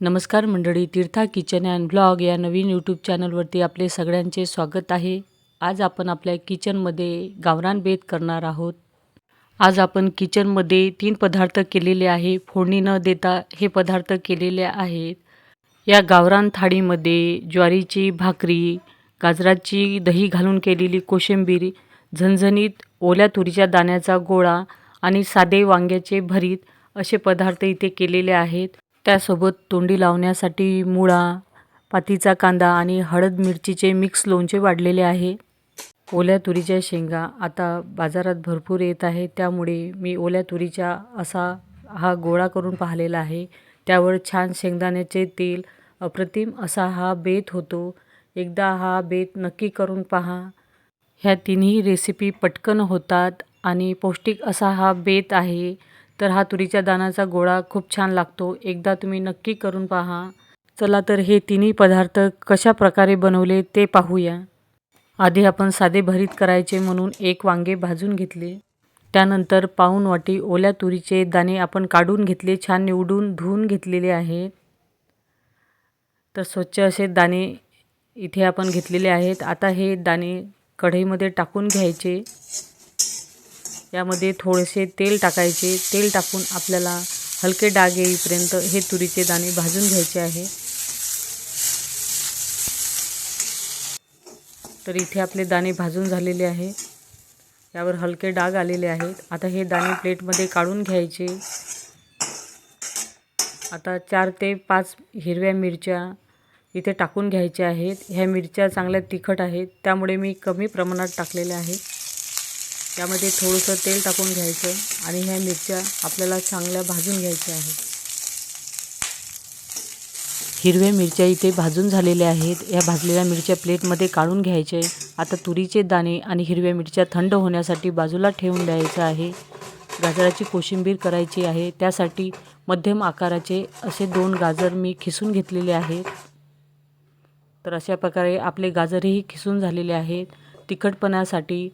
नमस्कार मंडळी तीर्था kitchen and blog या नवीन यूट्यूब चॅनलवरती आपले सगळ्यांचे स्वागत आहे. आज आपण आपल्या किचनमध्ये गावरान बेत करणार आहोत. आज आपण किचनमध्ये तीन पदार्थ केलेले आहे. फोडणी न देता हे पदार्थ केलेले आहेत. या गावरान थाळीमध्ये ज्वारीची भाकरी गाजराची दही घालून केलेली कोशिंबीर झणझणीत ओल्या तुरीच्या दाण्याचा गोळा आणि साधे वांग्याचे भरीत असे पदार्थ इथे केलेले आहेत. त्यासोबत तोंडी लावण्यासाठी मुळा पातीचा कांदा आणि हळद मिरचीचे मिक्स लोणचे वाढलेले आहे. ओल्या तुरीच्या शेंगा आता बाजारात भरपूर येत आहे. त्यामुळे मी ओल्या तुरीच्या असा हा गोळा करून पाहिलेला आहे. त्यावर छान शेंगदाण्याचे तेल अप्रतिम असा हा बेत होतो. एकदा हा बेत नक्की करून पहा. ह्या तिन्ही रेसिपी पटकन होतात आणि पौष्टिक असा हा बेत आहे. तर हा तुरीच्या दाण्याचा गोळा खूप छान लागतो. एकदा तुम्ही नक्की करून पहा. चला तर हे तिन्ही पदार्थ कशा प्रकारे बनवले ते पाहूया. आधी आपण साधे भरीत करायचे म्हणून एक वांगे भाजून घेतले. त्यानंतर पाऊण वाटी ओल्या तुरीचे दाणे आपण काढून घेतले छान निवडून धुवून घेतलेले आहेत. तर स्वच्छ असे दाणे इथे आपण घेतलेले आहेत. आता हे दाणे कढईमध्ये टाकून घ्यायचे. यामध्ये थोडेसे तेल टाकायचे. तेल टाकून आपल्याला हलके डाग येईपर्यंत हे तुरीचे दाणे भाजून घ्यायचे आहे. तर इथे आपले दाणे भाजून झालेले आहे. यावर हलके डाग आलेले आहेत. आता हे दाणे प्लेटमध्ये काढून घ्यायचे. आता चार ते पाच हिरव्या मिरच्या इथे टाकून घ्यायच्या आहेत. ह्या मिरच्या चांगल्या तिखट आहेत. त्यामुळे मी कमी प्रमाणात टाकलेल्या आहेत. त्यामध्ये थोडंसं तेल टाकून घ्यायचं आणि ह्या मिरच्या आपल्याला चांगल्या भाजून घ्यायच्या आहेत. हिरव्या मिरच्या इथे भाजून झालेल्या आहेत. या भाजलेल्या मिरच्या प्लेटमध्ये काढून घ्यायचे. आता तुरीचे दाणे आणि हिरव्या मिरच्या थंड होण्यासाठी बाजूला ठेवून द्यायचं आहे. गाजराची कोशिंबीर करायची आहे. त्यासाठी मध्यम आकाराचे असे दोन गाजर मी खिसून घेतलेले आहेत. तर अशा प्रकारे आपले गाजरही खिसून झालेले आहेत. तिखटपणासाठी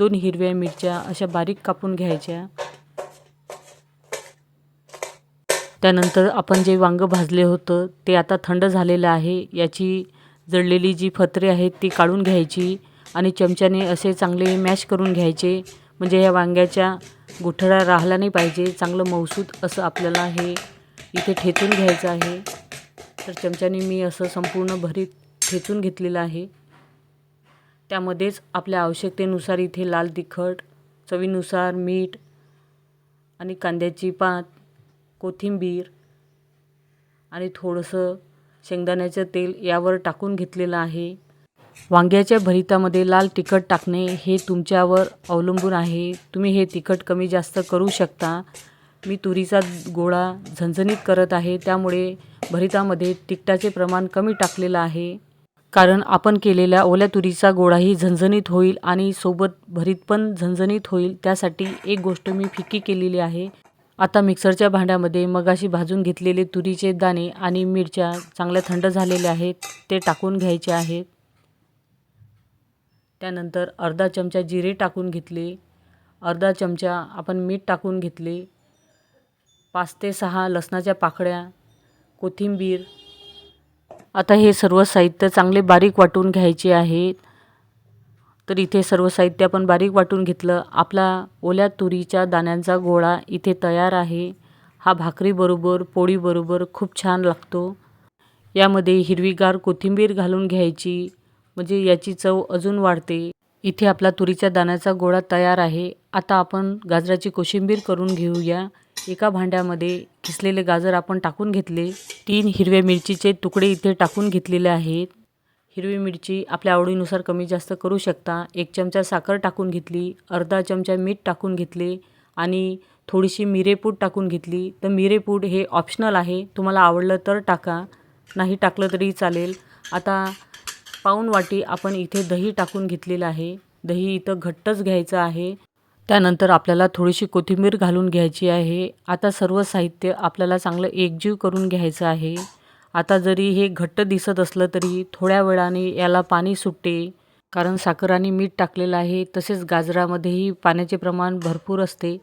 दोन हिरव्या मिरच्या अशा बारीक कापून घ्यायच्या. त्यानंतर आपण जे वांगं भाजले होतं ते आता थंड झालेलं आहे. याची जळलेली जी फत्रे आहेत ती काढून घ्यायची आणि चमच्याने असे चांगले मॅश करून घ्यायचे. म्हणजे या वांग्याच्या गुठळा राहिला नाही पाहिजे चांगलं मौसूत असं आपल्याला हे इथे ठेचून घ्यायचं आहे. तर चमच्याने मी असं संपूर्ण भरीत ठेचून घेतलेलं आहे. त्यामध्येच आपल्या आवश्यकतेनुसार इथे लाल तिखट चवीनुसार मीठ आणि कांद्याची पात कोथिंबीर आणि थोडंसं शेंगदाण्याचं तेल यावर टाकून घेतलेलं आहे. वांग्याच्या भरितामध्ये लाल तिखट टाकणे हे तुमच्यावर अवलंबून आहे. तुम्ही हे तिखट कमी जास्त करू शकता. मी तुरीचा गोळा झणझणीत करत आहे. त्यामुळे भरितामध्ये तिखटाचे प्रमाण कमी टाकलेलं आहे. कारण आपण केलेल्या ओल्या तुरीचा गोळाही झणझणीत होईल आणि सोबत भरीत पण झणझणीत होईल त्यासाठी एक गोष्ट मी फिक्की केलेली आहे. आता मिक्सरच्या भांड्यामध्ये मगाशी भाजून घेतलेले तुरीचे दाणे आणि मिरच्या चांगल्या थंड झालेल्या आहेत ते टाकून घ्यायचे आहेत. त्यानंतर अर्धा चमचा जिरे टाकून घेतले. अर्धा चमचा आपण मीठ टाकून घेतले. पाच ते सहा लसणाच्या पाकळ्या कोथिंबीर आता हे सर्व साहित्य चांगले बारीक वाटून घ्यायचे आहेत तर इथे सर्व साहित्य आपण बारीक वाटून घेतलं. आपला ओल्या तुरीच्या दाण्यांचा गोळा इथे तयार आहे. हा भाकरीबरोबर पोळीबरोबर खूप छान लागतो. यामध्ये हिरवीगार कोथिंबीर घालून घ्यायची. म्हणजे याची चव अजून वाढते. इथे आपला तुरीच्या दाण्याचा गोळा तयार आहे. आता आपण गाजराची कोशिंबीर करून घेऊया. एका भांड्यामध्ये किसलेले गाजर आपण टाकून घेतले. तीन हिरव्या मिरचीचे तुकडे इथे टाकून घेतलेले आहेत. हिरवी मिरची आपल्या आवडीनुसार कमी जास्त करू शकता. एक चमचा साखर टाकून घेतली अर्धा चमचा मीठ टाकून घेतले आणि थोडीशी मिरेपूड टाकून घेतली. तर मिरेपूड हे ऑप्शनल आहे. तुम्हाला आवडलं तर टाका नाही टाकलं तरी चालेल. आता पाऊण वाटी आपण इथे दही टाकून घेतलेलं आहे. दही इथं घट्टच घ्यायचं आहे. त्यानंतर आपल्याला थोडीशी कोथिंबीर घालून घ्यायची आहे. आता सर्व साहित्य आपल्याला चांगलं एकजीव करून घ्यायचं आहे. आता जरी हे घट्ट दिसत असलं तरी थोड्या वेळाने याला पाणी सुटते. कारण साखर आणि मीठ टाकलेलं आहे तसेच गाजरामध्येही पाण्याचे प्रमाण भरपूर असते.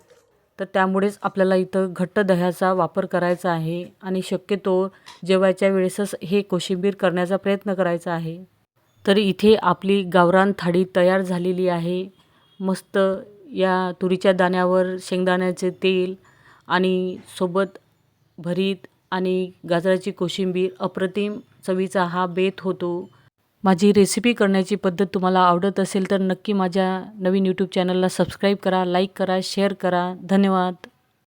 तर त्यामुळेच आपल्याला इथं घट्ट दह्याचा वापर करायचा आहे आणि शक्यतो जेवायच्या वेळेसच हे कोशिंबीर करण्याचा प्रयत्न करायचा आहे. तर इथे आपली गावरान थाळी तयार झालेली आहे. मस्त या तुरीच्या दाण्यावर शेंगदाण्याचे तेल आणि सोबत भरीत आणि गाजराची कोशिंबीर अप्रतिम चवीचा हा बेत होतो. माझी रेसिपी करण्याची पद्धत तुम्हाला आवडत असेल तर नक्की माझ्या नवीन यूट्यूब चॅनलला सबस्क्राईब करा लाईक करा शेअर करा. धन्यवाद.